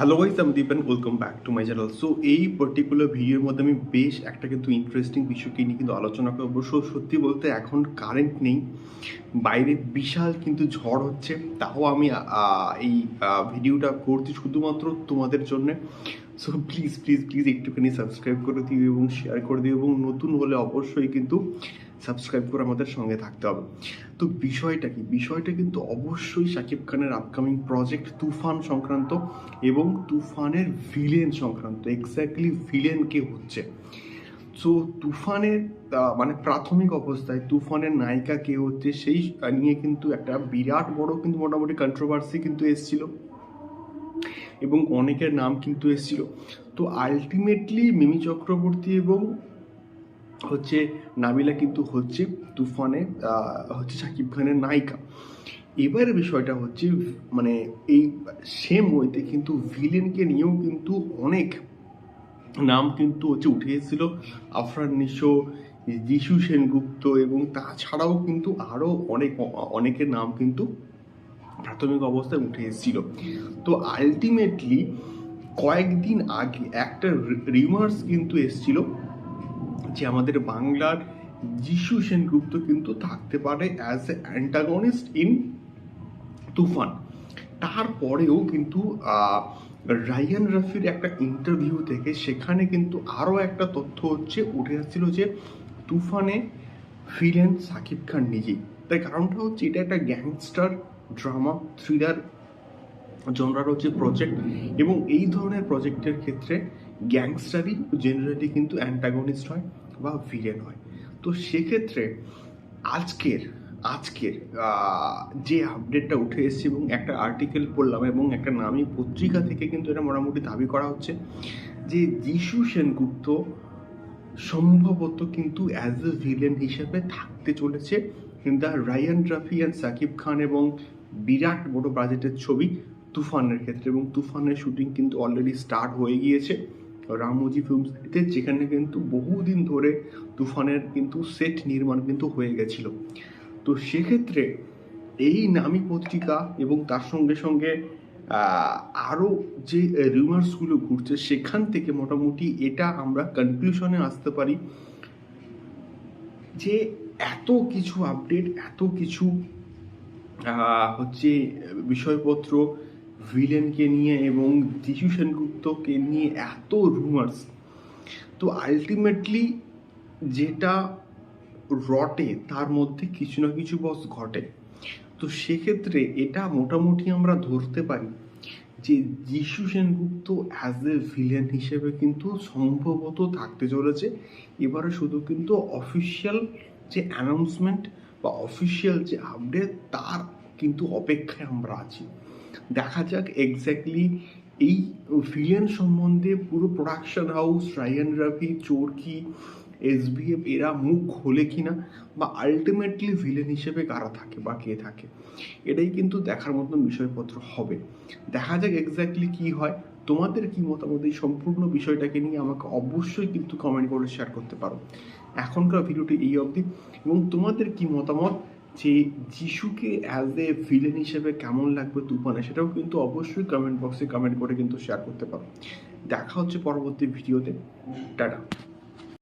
Hello guys আমি Deep and welcome back to my channel so এই particular ভিডিওর মধ্যে আমি বেশ একটা কিন্তু ইন্টারেস্টিং বিষয়কে নিয়ে কিন্তু আলোচনা করব। সো সত্যি বলতে এখন কারেন্ট নেই, বাইরে বিশাল কিন্তু ঝড় হচ্ছে, তাও আমি এই ভিডিওটা করছি শুধুমাত্র তোমাদের জন্যে। সো প্লিজ প্লিজ প্লিজ একটুখানি সাবস্ক্রাইব করে দিও এবং শেয়ার করে দিও এবং নতুন হলে অবশ্যই কিন্তু সাবস্ক্রাইব করে আমাদের সঙ্গে থাকতে হবে। তো বিষয়টা কি? বিষয়টা কিন্তু অবশ্যই শাকিব খানের আপকামিং প্রজেক্ট তুফান সংক্রান্ত এবং তুফানের ভিলেন সংক্রান্ত এক্স্যাক্টলি ভিলেন কে হচ্ছে। সো তুফানের মানে প্রাথমিক অবস্থায় তুফানের নায়িকা কে হচ্ছে সেই নিয়ে কিন্তু একটা বিরাট বড় কিন্তু মোটামুটি কন্ট্রোভার্সি কিন্তু এসেছিল। এবং অনেকের নাম কিন্তু এসেছিল। তো আলটিমেটলি মিমি চক্রবর্তী এবং হচ্ছে নাবিলা কিন্তু হচ্ছে তুফানে হচ্ছে শাকিব খানের নায়িকা। এবারে বিষয়টা হচ্ছে মানে এই সেম ওয়েতে কিন্তু ভিলেনকে নিয়েও কিন্তু অনেক নাম কিন্তু হচ্ছে উঠে এসেছিল। আফরান নিশো, যিশু সেনগুপ্ত এবং তাছাড়াও কিন্তু আরও অনেক, অনেকের নাম কিন্তু প্রাথমিক অবস্থায় উঠে এসেছিল। তো আলটিমেটলি কয়েকদিন আগে একটা রিমার্স কিন্তু এসেছিল যে আমাদের বাংলার যিশু সেনগুপ্ত কিন্তু থাকতে পারে as a antagonist in Toofan. তারপরেও কিন্তু রায়ান রাফির একটা ইন্টারভিউ থেকে সেখানে কিন্তু আরও একটা তথ্য হচ্ছে, উঠে আসছিল যে তুফানে ফিরেন সাকিব খান নিজেই। তাই কারণটা হচ্ছে এটা একটা গ্যাংস্টার ড্রামা থ্রিলার জনরার হচ্ছে প্রজেক্ট এবং এই ধরনের প্রজেক্টের ক্ষেত্রে গ্যাংস্টারই জেনারেলি কিন্তু অ্যান্টাগনিস্ট হয় বা ভিলেন হয়। তো সেক্ষেত্রে আজকের আজকের যে আপডেটটা উঠে এসেছে এবং একটা আর্টিকেল পড়লাম এবং একটা নামী পত্রিকা থেকে কিন্তু এটা মোটামুটি দাবি করা হচ্ছে যে যিশু সেনগুপ্ত সম্ভবত কিন্তু অ্যাজ এ ভিলেন হিসেবে থাকতে চলেছে the Ryan Rafi and Shakib Khan এবং বিরাট বড় বাজেটের ছবি তুফানের ক্ষেত্রে এবং তুফানের শুটিং কিন্তু অলরেডি স্টার্ট হয়ে গিয়েছে। রামোজি ফিল্ম সিটিতে যেখানে কিন্তু বহুদিন ধরে তুফানের কিন্তু সেট নির্মাণ কিন্তু হয়ে গেছিল। তো সেক্ষেত্রে এই নামী পত্রিকা এবং তার সঙ্গে সঙ্গে আরও যে রিউমার্সগুলো ঘুরছে, সেখান থেকে মোটামুটি এটা আমরা কনক্লুশনে আসতে পারি যে এত কিছু আপডেট এত কিছু হচ্ছে বিষয়পত্র ভিলেনকে নিয়ে এবং যিশু সেনগুপ্তকে নিয়ে এত রুমার্স তো আলটিমেটলি যেটা রটে, তার মধ্যে কিছু না কিছু বস ঘটে। তো সেক্ষেত্রে এটা মোটামুটি আমরা ধরতে পারি যে যিশু সেনগুপ্ত অ্যাজ এ ভিলেন হিসেবে কিন্তু সম্ভবত থাকতে চলেছে। এবারে শুধু কিন্তু অফিসিয়াল যে অ্যানাউন্সমেন্ট বা অফিসিয়াল যে আপডেট তার কিন্তু অপেক্ষায় আমরা আছি। দেখা যাক এক্স্যাক্টলি এই ভিলেন সম্বন্ধে পুরো production house Rayan Rafi Chorki SBF এরা মুখ খোলে কিনা বা আলটিমেটলি ভিলেন হিসেবে কারা থাকে বা কে থাকে, এটাই কিন্তু দেখার মতন বিষয়পত্র হবে। দেখা যাক এক্স্যাক্টলি কি হয়। তোমাদের কি মতামত? এই সম্পূর্ণ বিষয়টাকে নিয়ে আমাকে অবশ্যই কিন্তু কমেন্ট করে শেয়ার করতে পারো। এখনকার ভিডিওটি এই অবধি। এবং তোমাদের কি মতামত? যে যিশুকে অ্যাজ এ ভিলেন হিসেবে কেমন লাগবে তুফানে, সেটাও কিন্তু অবশ্যই কমেন্ট বক্সে কমেন্ট করে কিন্তু শেয়ার করতে পারো। দেখা হচ্ছে পরবর্তী ভিডিওতে টাটা।